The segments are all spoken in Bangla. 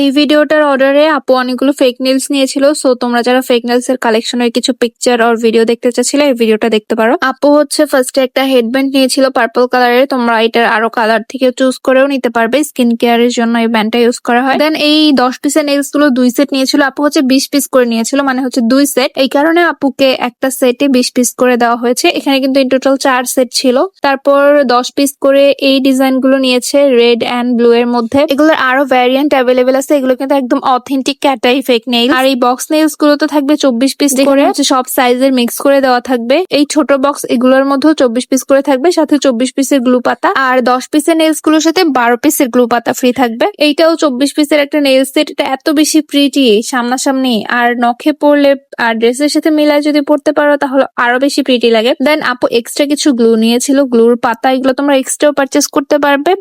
এই ভিডিওটার অর্ডারে আপু অনেকগুলো ফেক নেলস নিয়েছিল সো তোমরা যারা ফেক নেলস এর কালেকশনের কিছু পিকচার আর ভিডিও দেখতে চাচ্ছিলে, এই ভিডিওটা দেখতে পারো। আপু হচ্ছে ফার্স্টে একটা হেডব্যান্ড নিয়েছিল পার্পল কালারের তোমরা এটার আরও কালার থেকে চুজ করেও নিতে পারবে স্কিন কেয়ারের জন্য এই ব্যান্ডটা ইউজ করা হয়। দেন এই দশ পিসের নেলসগুলো দুই সেট নিয়েছিল, আপু হচ্ছে বিশ পিস করে নিয়েছিল মানে হচ্ছে দুই সেট এই কারণে আপুকে একটা সেটে বিশ পিস করে দেওয়া হয়েছে, এখানে কিন্তু ইন টোটাল চার সেট ছিল। তারপর দশ পিস করে এই ডিজাইনগুলো নিয়েছে রেড অ্যান্ড ব্লু এর মধ্যে। এগুলোর আরও ভ্যারিয়েন্ট অ্যাভেলেবেল আছে এগুলো কিন্তু একদম অথেন্টিক ক্যাটাই ফেক নেইল আর এই বক্স নেইলসগুলো তো থাকবে চব্বিশ পিস করে। সব সাইজের মিক্স করে দেওয়া থাকবে। এই ছোট বক্স এগুলোর মধ্যেও চব্বিশ পিস করে থাকবে সাথে চব্বিশ পিসের গ্লু পাতা। আর দশ পিসের নেলসগুলোর সাথে বারো পিসের গ্লু পাতা ফ্রি থাকবে। এইটাও চব্বিশ পিসের একটা নেল সেট এটা এত বেশি প্রিটি সামনাসামনি। আর নখে পড়লে আর ড্রেসের সাথে মিলায় যদি পড়তে পারো তাহলে আরও বেশি প্রিটি লাগে। দেন আপু এক্সট্রা কিছু গ্লু নিয়েছিল। গ্লুর পাতা এগুলো তোমরা এক্সট্রাও পারচেস করতে পারবে।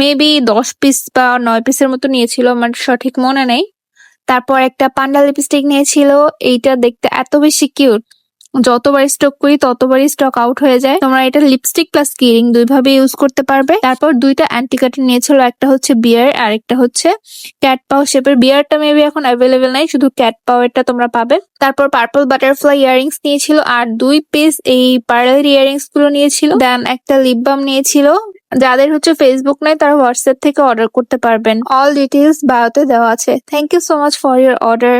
মেবি দশ পিস বা নয় পিসের মতো নিয়েছিল, আমার সঠিক মনে নেই। তারপর একটা পান্ডা লিপস্টিক নিয়েছিল, এইটা দেখতে এত বেশি কিউট যতবার স্টক করি, ততবারই স্টক আউট হয়ে যায়। তোমরা এটা লিপস্টিক প্লাস কিরিং দুই ভাবে ইউজ করতে পারবে। তারপর দুইটা অ্যান্টি কাটিং নিয়েছিল, একটা হচ্ছে বিয়ার আর একটা হচ্ছে ক্যাট পাও শেপের বিয়ারটা মেবি এখন অ্যাভেলেবেল নাই, শুধু ক্যাট পাও পাওয়ারটা তোমরা পাবে। তারপর পার্পল বাটারফ্লাই ইয়ারিংস নিয়েছিল, আর দুই পিস এই পার্লার ইয়ারিংসগুলো নিয়েছিল। দেন একটা লিপ বাম নিয়েছিল। যাদের হচ্ছে ফেসবুক নাই, তারা হোয়াটসঅ্যাপ থেকে অর্ডার করতে পারবেন। অল ডিটেলস বায়োতে দেওয়া আছে। Thank you so much for your order